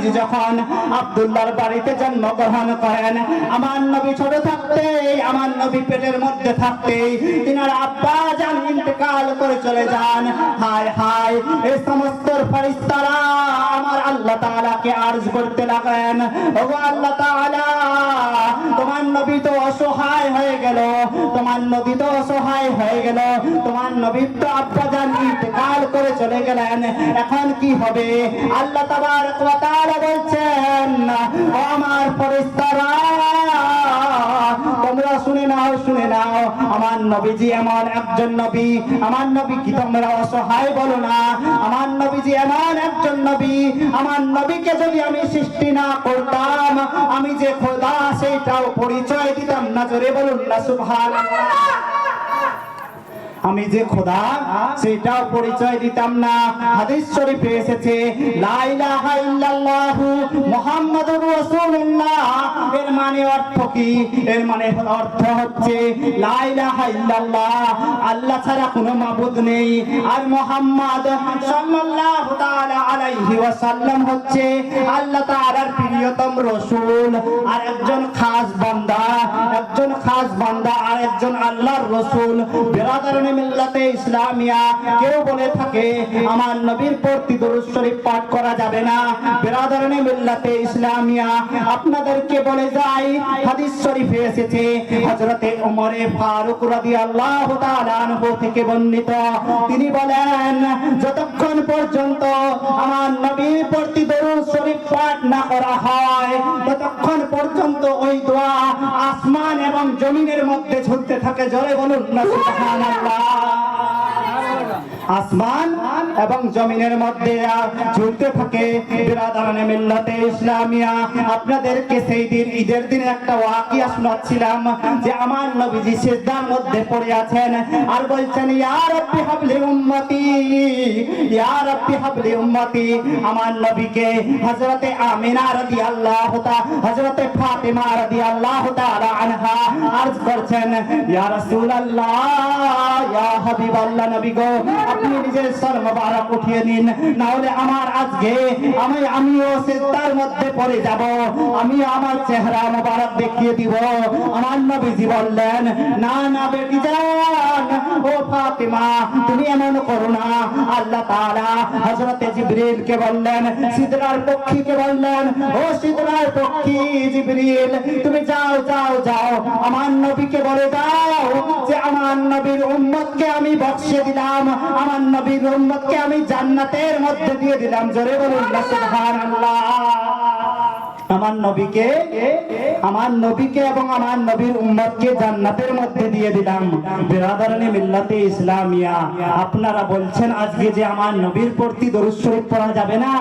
নবীজি যখন আব্দুল্লাহর বাড়িতে জন্মগ্রহণ করেন, আমার নবী ছোট থাকতে, আমার নবী পেটের মধ্যে থাকতে, তিনার আব্বা যান ইন্তেকাল করে চলে যান। হায় হায় এই সমস্ত ফরিস্তারা আমার আল্লাহ তাআলাকে আরজ করতে লাগলেন। ও আল্লাহ তাআলা, তোমার নবী তো অসহায় হয়ে গেল, তোমার নবী তো অসহায় হয়ে গেল। তোমার নবী তো আব্বা যান ইন্তেকাল করে চলে গেলেন। এখন কি হবে? আল্লাহ তাবারক ওয়া তাআলা বলছেন, ও আমার ফেরেশতারা, তোমরা শুনে নাও শুনে নাও। আমার নবীজি এমন একজন নবী। আমার নবী কি তোমরা অসহায় বলো না? আমার নবীজি এমন একজন নবী। আমার নবীকে যদি আমি সৃষ্টি না করতাম, আমি যে খোদা, সেইটাও পরিচয় দিতাম। না জোরে বলুন না, সুবহানাল্লাহ। আমি যে খোদা, সেটাও পরিচয় দিতাম না। হাদিস শরীফে এসেছে, লা ইলাহা ইল্লাল্লাহ মুহাম্মাদুর রাসূলুল্লাহ। এর মানে অর্থ কি? এর মানে অর্থ হচ্ছে, লা ইলাহা ইল্লাল্লাহ, আল্লাহ ছাড়া কোনো মাবুদ নেই। আর মুহাম্মদ সাল্লাল্লাহু তাআলা আলাইহি ওয়াসাল্লাম হচ্ছে আল্লাহ তাআলার প্রিয়তম রাসূল। আর একজন খাস বান্দা, একজন খাস বান্দা আর একজন আল্লাহর রাসূল। বিরাদারানে মিল্লাতে ইসলামিয়া, কেউ বলে থাকে, আমার নবীর প্রতি দরুদ শরীফ পাঠ করা যাবে না। বিরাদারানে মিল্লাতে ইসলামিয়া, আপনাদেরকে বলে যাই, হাদিস শরীফে এসেছে, হযরতে ওমরে ফারুক রাদিয়াল্লাহু তাআলা আনহু থেকে বর্ণিত। তিনি বলেন, যতক্ষণ পর্যন্ত আমার নবীর প্রতি দরুদ শরীফ পাঠ না করা হয়। ততক্ষণ পর্যন্ত ওই দোয়া আসমান এবং জমিনের মধ্যে ঝুলতে থাকে জলে বলুন না, সুবহানাল্লাহ। আসমান এবং জমিনের মধ্যে ঝুলতে থাকে। বিরাদারানে মিল্লাতে ইসলামিয়া। আপনাদেরকে সেই দিন, ঈদের দিনে একটা ওয়াকিয়া শোনাচ্ছিলাম যে আমার নবীজি সিজদার মধ্যে পড়ে আছেন আর বলছেন, ইয়া রাব্বি হাবলি উম্মতি, ইয়া রাব্বি হাবলি উম্মতি। আমার নবীকে হযরতে আমিনা রাদিয়াল্লাহু তাআলা হযরতে ফাতিমা রাদিয়াল্লাহু তাআলা আনহা আরজ করছেন, ইয়া রাসূলুল্লাহ, ইয়া হাবিবাল্লাহ নবী গো আপনি নিজের সর মোবারক উঠিয়ে নিন না হলে আমার আজকে আমি, আমিও সিজদার মধ্যে পড়ে যাব। আমি আমার চেহারা মোবারক দেখিয়ে দিব। আমার নবীজি বললেন, না না, বেটি জান, ও ফাতিমা, তুমি এমন করো না। আল্লাহ তাআলা হযরতে জিবরিল কে বললেন, সিদরার পক্ষীকে বললেন, ও সিদরার পক্ষী জিবরিল, তুমি যাও যাও যাও। আমার নবীকে বলে দাও যে, আমার নবীর উম্মতকে আমি বক্সে দিলাম। আমার নবীর উম্মতকে আমি জান্নাতের মধ্যে দিয়ে দিলাম। জোরে বলুন সুবহানাল্লাহ। আমার নবীকে আমার নবীকে এবং আমার নবীর উম্মতকে জান্নাতের মধ্যে দিয়ে দিলাম। বিরাদারানি মিল্লাতে ইসলামিয়া। আপনারা বলছেন আজকে যে আমার নবীর প্রতি দরুদ শরীফ পড়া যাবে না?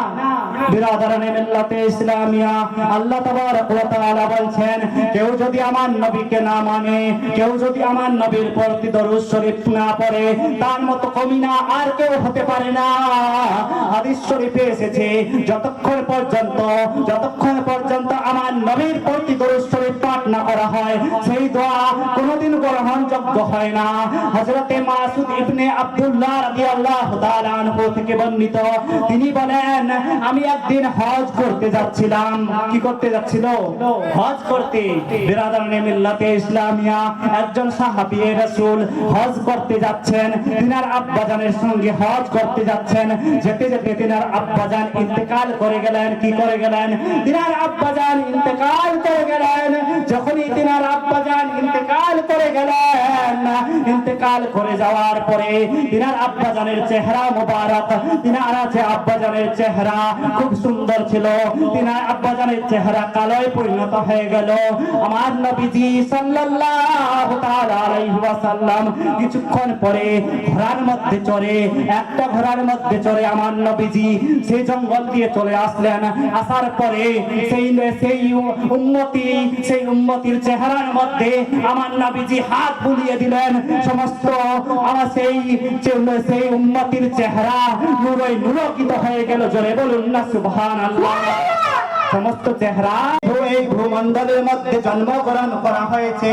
বিরাদারানি মিল্লাতে ইসলামিয়া। আল্লাহ তাবারক ওয়া তাআলা বলছেন, কেউ যদি আমার নবীকে না মানে কেউ যদি আমার নবীর প্রতি দরুদ শরীফ না পড়ে, তার মতো কমিনা আর কেউ হতে পারে না। হাদিস শরীফে এসেছে, যতক্ষণ পর্যন্ত যতক্ষণ পর্যন্ত আমার নবীর প্রতি দরুদ পাঠ না করা হয়। সেই দোয়া কোনোদিন গ্রহণযোগ্য হয় না। হযরতে মাসুদ ইবনে আব্দুল্লাহ রাদিয়াল্লাহু তাআলা আনহু থেকে বর্ণিত। তিনি বলেন, আমি একদিন হজ করতে যাচ্ছিলাম। কি করতে যাচ্ছিল? হজ করতে। বিরাদারানে মিল্লাতে ইসলামিয়া। একজন সাহাবী রাসূল, হজ করতে যাচ্ছেন। তিনার আব্বাজানের সঙ্গে হজ করতে যাচ্ছেন। যেতে যেতে তিনার আব্বাজান ইন্তেকাল করে গেলেন। কি করে গেলেন? তিনার করে গেলেন। যখনই করে গেলেন করে যাওয়ার পরে তিনার আব্বাজানের চেহারা মোবারক, তিনার আছে আব্বাজানের চেহারা খুব সুন্দর ছিল। তিনার আব্বাজানের চেহারা পরিণত হয়ে গেল। আমার নবীজি সাল্লাল্লাহু তাআলা আলাইহি ওয়াসাল্লাম কিছুক্ষণ পরে ঘোড়ার মধ্যে চড়ে, একটা ঘোড়ার মধ্যে চড়ে আমার নবীজি সেই জঙ্গল দিয়ে চলে আসলেন। আসার পরে সেই সেই উন্নতি সেই উন্নতির চেহারার মধ্যে আমার নাবিজি হাত বুলিয়ে দিলেন। সমস্ত আমার সেই সেই উন্নতির চেহারা নুরই নুরকিত হয়ে গেল। জলে বলুন না, সুবহানাল্লাহ। সমস্ত চেহারা এই ভূমণ্ডলের মধ্যে জন্মগ্রহণ করা হয়েছে।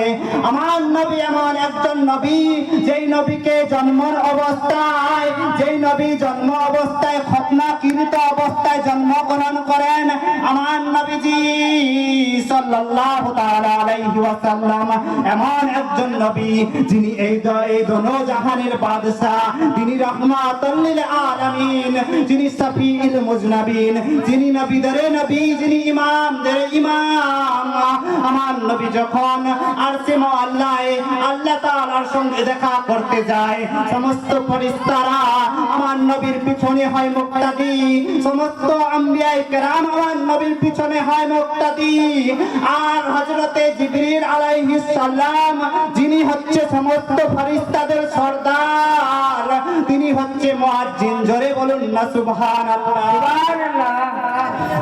আমার নবী এমন একজন নবী, যেই নবীকে জন্ম অবস্থায় যেই নবী জন্ম অবস্থায় খতনা কীর্ত অবস্থায় জন্মগ্রহণ করেন আমার নবীজি সাল্লাল্লাহু এমন একজন নবী, যিনি এই এই দোনো জাহানের বাদশা তিনি রহমাতুল আলামিন, যিনি সাফিউল মুজনাবিন, যিনি নবীদের নবী যিনি ইমামদের ইমাম। আমার নবী যখন আরশে আল্লাহ আল্লাহ তাআলার সঙ্গে দেখা করতে যায়, সমস্ত ফেরেশতারা আমার নবীর পিছনে হয় মুক্তাদি। সমস্ত আম্বিয়ায়ে কেরাম আমার নবীর পিছনে হয় মুক্তাদি। আর হযরতে জিবরিল আলাইহিস সালাম, যিনি হচ্ছে সমস্ত ফেরেশতাদের সর্দার, তিনি হচ্ছে মুয়াজ্জিন। জোরে বলুন না সুবহানাল্লাহ।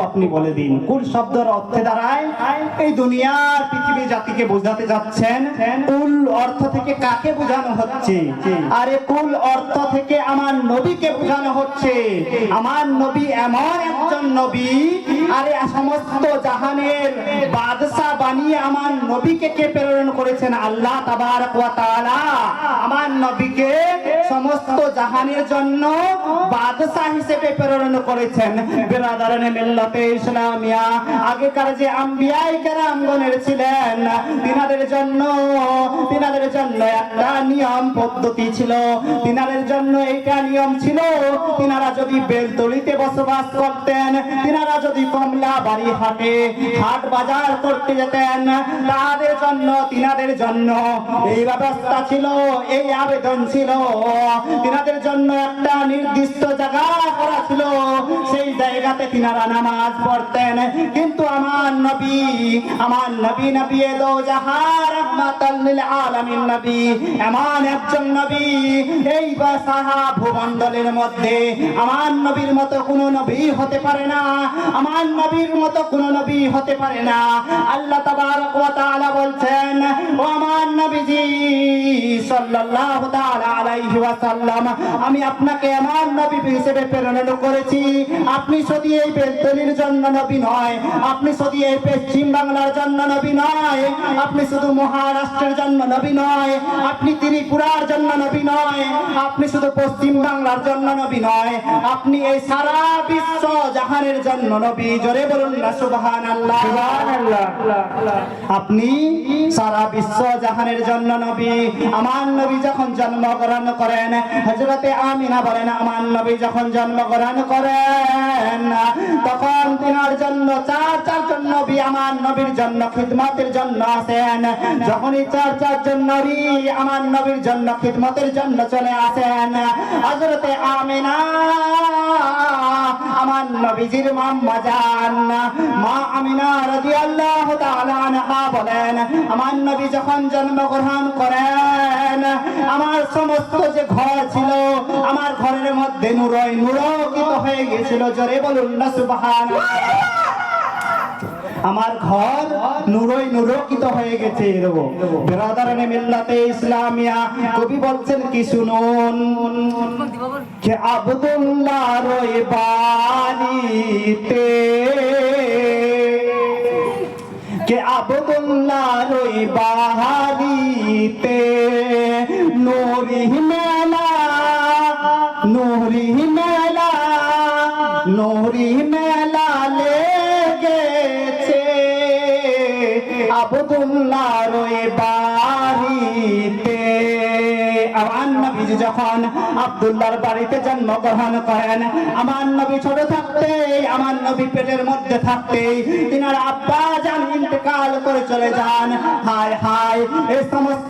আপনি বলে দিন, কুল শব্দের অর্থে দাঁড়ায়, এই দুনিয়ার পৃথিবী জাতিকে বোঝাতে যাচ্ছেন, কুল অর্থ থেকে কাকে বোঝানো হচ্ছে? আরে কুল অর্থ থেকে আমার নবীকে বোঝানো হচ্ছে। আমার নবী এমন একজন নবী, আরে সমস্ত জাহানের বাদশা বানিয়ে আমার নবীকে কে প্রেরণ করেছেন? আল্লাহ তাআলা। আমার নবীকে সমস্ত জাহানের জন্য বাদশা হিসেবে প্রেরণ করেছেন। মিল্লাতে ইসলামিয়া। আগেকার যে ছিলেন, তিনাদের জন্য তিনাদের জন্য একটা নিয়ম পদ্ধতি ছিল। তিনাদের জন্য এইটা নিয়ম ছিল, তিনারা যদি বেলতলিতে বসবাস করতেন, তিনারা যদি কমলা বাড়ি হাটে, হাট বাজার করতে যেতেন তাদের জন্য, তিনাদের জন্য। এই ব্যবস্থা ছিল, এই আবেদন ছিল। তিনাদের জন্য একটা নির্দিষ্ট জায়গা করা ছিল। সেই জায়গাতে তিনারা নামাজ পড়তেন। কিন্তু আমার নবী আমার নবী নবী দো জাহার রহমাতাল আলামিন নবী, এমন একজন নবী। এই বাসাহা ভূমণ্ডলের মধ্যে আমার নবীর মতো কোন নবী হতে পারে না, আমার নবীর মতো কোন নবী হতে পারে না। আল্লাহ তাবারক ওয়া তাআলা বলছেন, ও আমার নবীজি, সাল্লাল্লাহু তাআলা আলাইহি ওয়াসাল্লাম, আমি আপনাকে আমার নবী হিসেবে প্রেরণ করেছি। আপনি শুধু এই বেলতলির জন্য নবী নয় আপনি শুধু এই পশ্চিম বাংলার জন্য নবী নয় আপনি শুধু মহারাষ্ট্রের জন্য নবী নয় আপনি ত্রিপুরার জন্য নবী নয় আপনি শুধু পশ্চিম বাংলার জন্য নবী নয় আপনি এই সারা বিশ্ব জাহানের জন্য নবী জোরে বলুন না সুবহানাল্লাহ। আপনি সারা বিশ্ব জাহানের জন্য নবী আমার নবী যখন জন্মগ্রহণ করেন হযরতে আমিনা বলেন আমার নবী যখন জন্মগ্রহণ করেন তখন তিনার জন্য, চার চারজন নবী আমার নবীর জন্য, খিদমতের জন্য আসেন। যখনই চার চারজন নবী আমার নবীর জন্য, খিদমতের জন্য চলে আসেন। হযরতে আমিনা, আমার নবীজির মাম্মা জান মা আমিনা রাদিয়াল্লাহু তাআলা আনহা বলেন, আমার নবী যখন জন্মগ্রহণ করেন, আমার সমস্ত যে ঘর ছিল, আমার ঘরের মধ্যে নূরই নূরকিত হয়ে গিয়েছিল জোরে। বলুন না সুবহানাল্লাহ আমার ঘর নুরই নুরকিত হয়ে গেছে বেরাদারানে মিল্লাতে ইসলামিয়া, কবি বলছেন কি শুনুন। কে আব্দুল্লাহ বাড়িতে কে আব্দুল্লাহ বাহারিতে আবদুল্লাহ রয়ে বাড়িতে। আমার নবী যখন আবদুল্লাহর বাড়িতে জন্মগ্রহণ করেন, আমার নবী ছোট থাকতে, আমার নবী পেটের মধ্যে থাকতে, তিনার আব্বা জান ইন্তেকাল করে চলে যান। হায় হায় এই সমস্ত